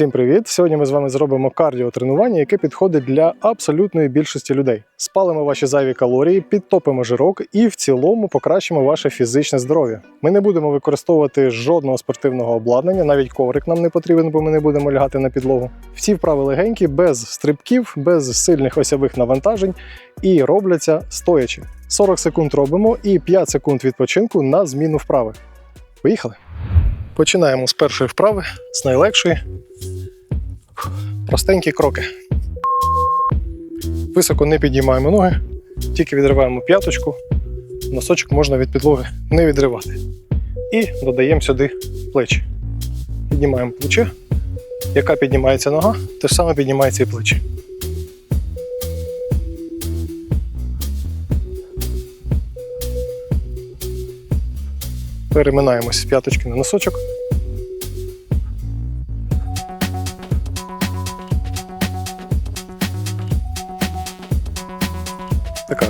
Всім привіт! Сьогодні ми з вами зробимо кардіотренування, яке підходить для абсолютної більшості людей. Спалимо ваші зайві калорії, підтопимо жирок і в цілому покращимо ваше фізичне здоров'я. Ми не будемо використовувати жодного спортивного обладнання, навіть коврик нам не потрібен, бо ми не будемо лягати на підлогу. Всі вправи легенькі, без стрибків, без сильних осявих навантажень і робляться стоячи. 40 секунд робимо і 5 секунд відпочинку на зміну вправи. Поїхали! Починаємо з першої вправи, з найлегшої. Простенькі кроки. Високо не підіймаємо ноги, тільки відриваємо п'яточку. Носочок можна від підлоги не відривати. І додаємо сюди плечі. Піднімаємо плече. Яка піднімається нога, те ж саме піднімається і плечі. Переминаємось з п'яточки на носочок.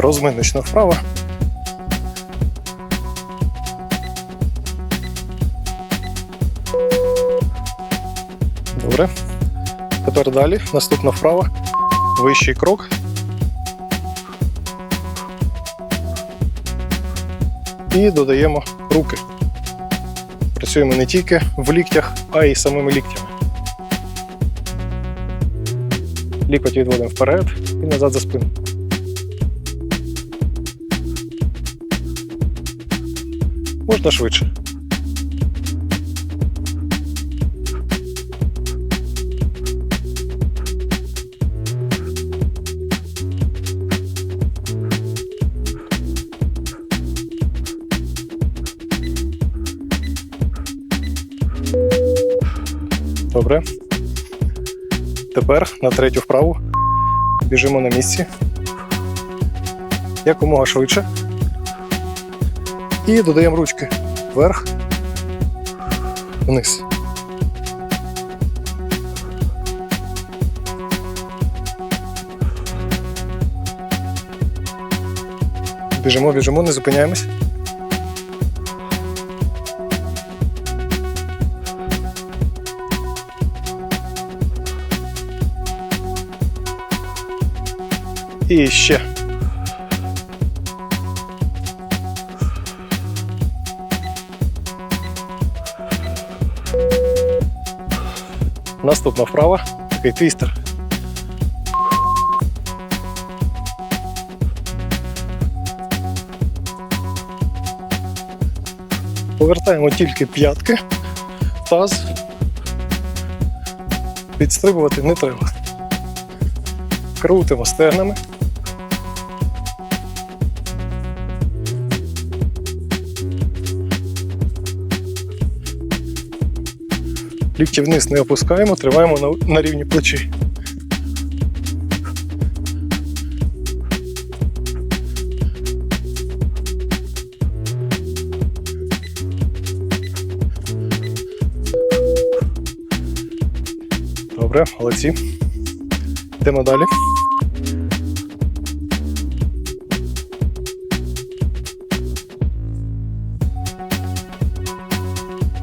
Розминочна вправа. Добре. Тепер далі. Наступна вправа. Вищий крок. І додаємо руки. Працюємо не тільки в ліктях, а й самими ліктями. Лікоть відводимо вперед і назад за спину. Можна швидше. Добре. Тепер на третю вправу біжимо на місці. Якомога швидше. І додаємо ручки вверх, вниз. Біжимо, біжимо, не зупиняємось. І ще. Наступна вправа, такий твістер. Повертаємо тільки п'ятки, таз. Підстрибувати не треба. Крутимо стегнами. Лікті вниз не опускаємо, триваємо на, на рівні плечі. Добре, молодці. Йдемо далі.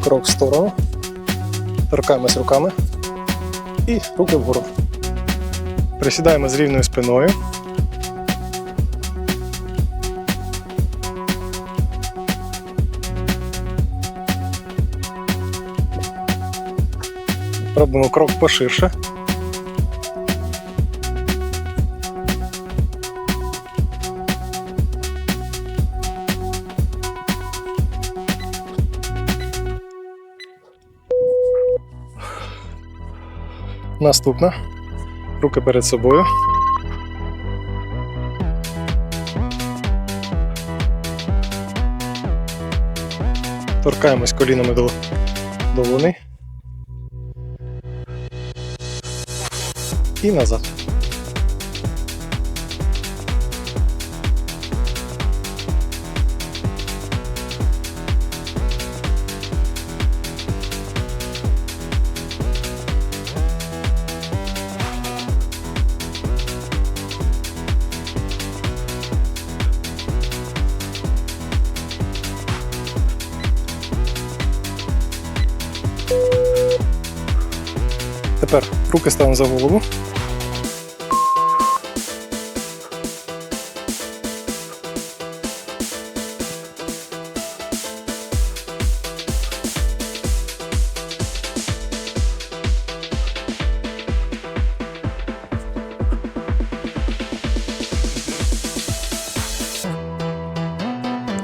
Крок в сторону. Торкаємось руками і руки вгору. Присідаємо з рівною спиною. Робимо крок поширше. Наступна. Руки перед собою. Торкаємось колінами до, до луни. І назад. Руки ставимо за голову.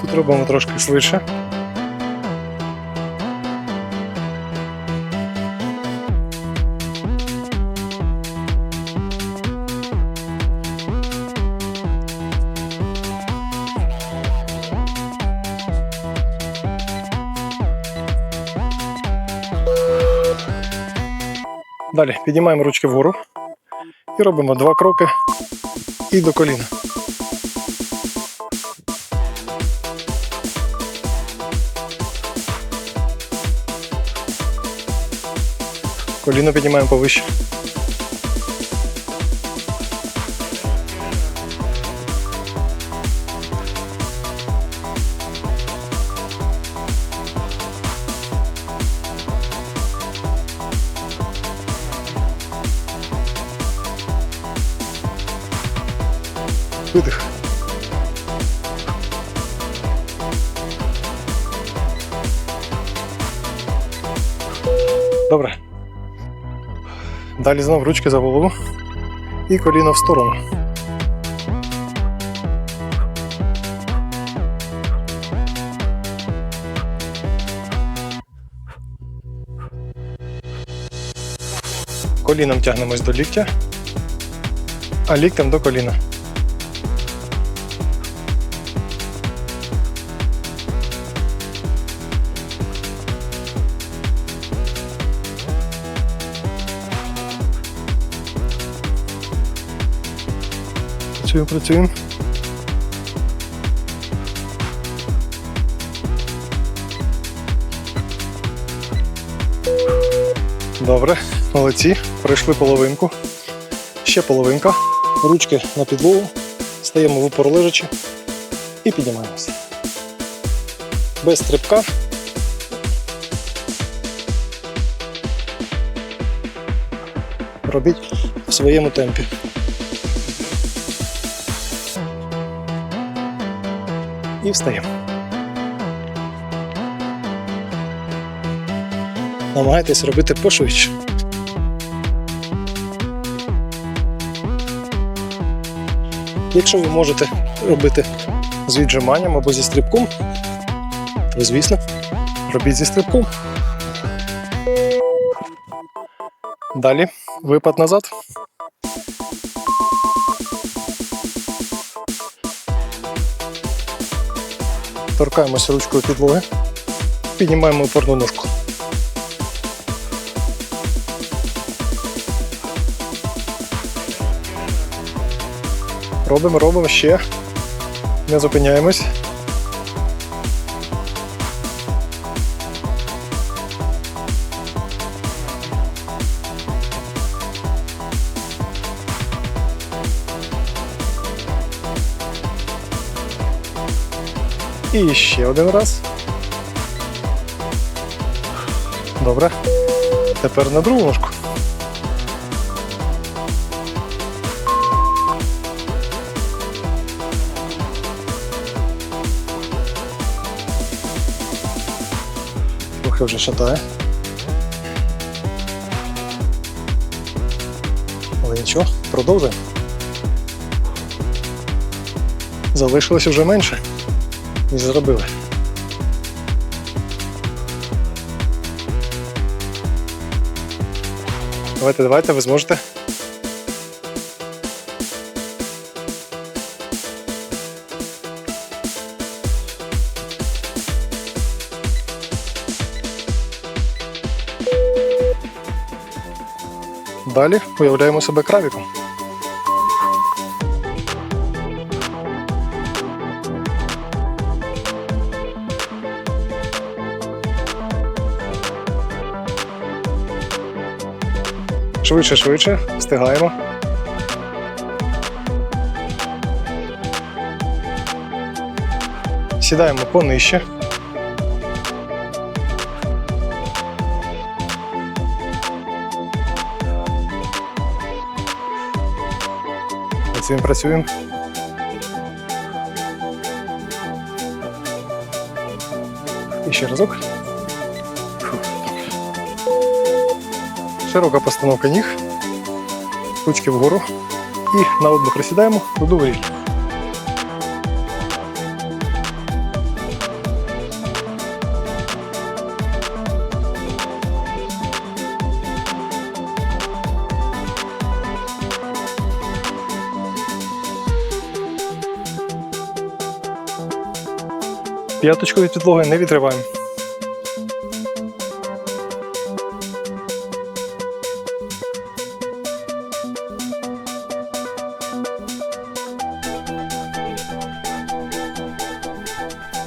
Тут робимо трошки швидше. Далі піднімаємо ручки вгору і робимо два кроки і до коліна. Коліно піднімаємо повище. Далі знов ручки за голову і коліно в сторону. Коліном тягнемось до ліктя, а ліктем до коліна. Працюємо, працюємо. Добре, молодці. Пройшли половинку. Ще половинка. Ручки на підлогу. Стаємо в упор лежачи і піднімаємося. Без стрибка. Робіть в своєму темпі. І встаємо. Намагайтесь робити пошвидше. Якщо ви можете робити з віджиманням або зі стрибком, то звісно, робіть зі стрибком. Далі випад назад. Торкаємося ручкою підлоги, піднімаємо опорну ножку. Робимо, робимо ще. Не зупиняємось. І ще один раз. Добре. Тепер на другу ножку. Трохи вже шатає. Але нічого, продовжуємо. Залишилось вже менше ніж зробили. Давайте, давайте, ви зможете. Далі уявляємо себе кравіком. Швидше, швидше, встигаємо. Сідаємо понижче. Працюємо, працюємо. І ще разок. Широка постановка ніг. Ручки вгору. І на одну присідаємо, одну виріж. П'яточку від підлоги не відриваємо.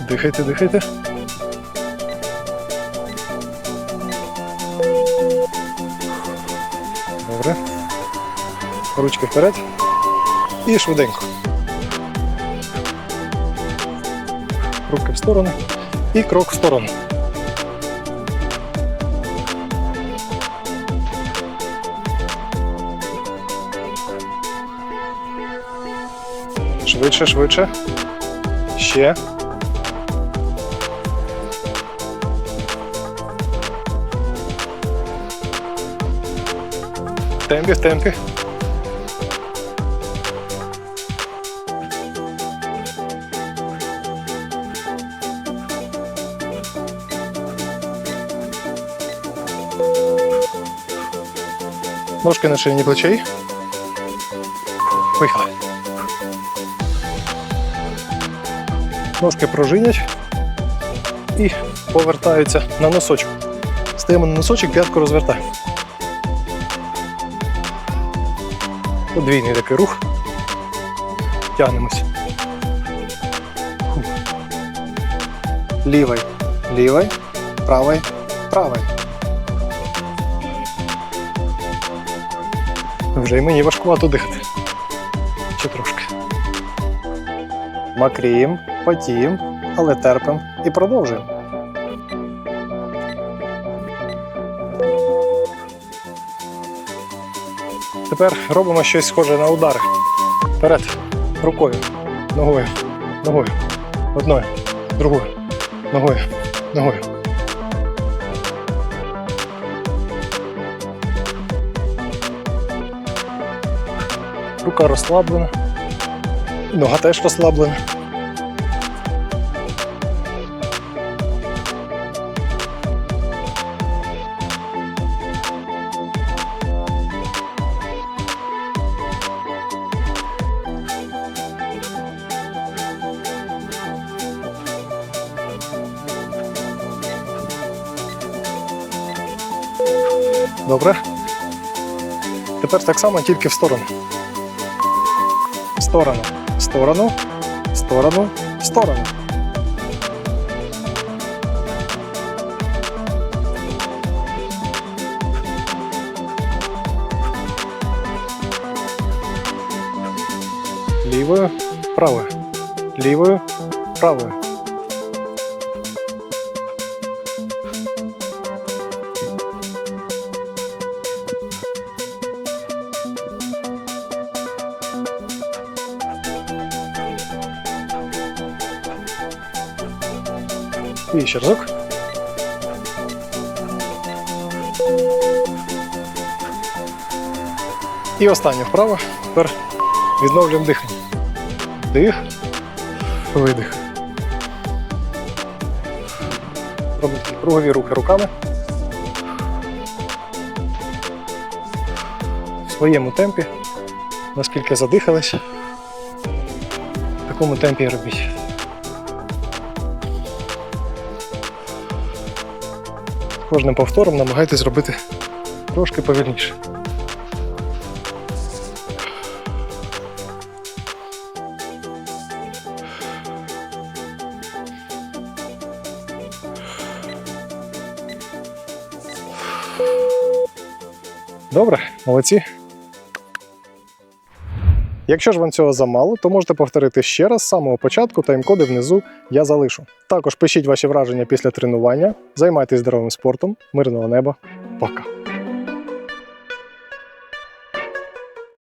Дихайте, дихайте. Добре. Ручки вперед. І швиденько. Руки в сторону. І крок в сторону. Швидше, швидше. Ще. В темпі, в темпі. Ножки на ширині плечей. Поїхали. Ножки пружинять і повертаються на носочок. Стаємо на носочок, п'ятку розвертаємо. Подвійний такий рух. Тягнемось. Лівий, лівий, правий, правий. Вже й мені важкувато дихати. Ще трошки. Макрієм, потієм, але терпим і продовжуємо. Тепер робимо щось схоже на удари. Вперед. Рукою, ногою, ногою, одною, другою, ногою, ногою. Рука розслаблена. Нога теж розслаблена. Добре. Тепер так само, тільки в сторону. В сторону, в сторону, в сторону, в сторону. Лівою, правою. Лівою, правою. І ще разок. І останнє вправо. Тепер відновлюємо дихання. Дих, видих. Робимо кругові рухи руками. В своєму темпі, наскільки задихались, в такому темпі і робіть. Кожним повтором намагайтесь зробити трошки повільніше. Добре, молодці. Якщо ж вам цього замало, то можете повторити ще раз з самого початку, тайм-коди внизу я залишу. Також пишіть ваші враження після тренування, займайтесь здоровим спортом, мирного неба. Пока!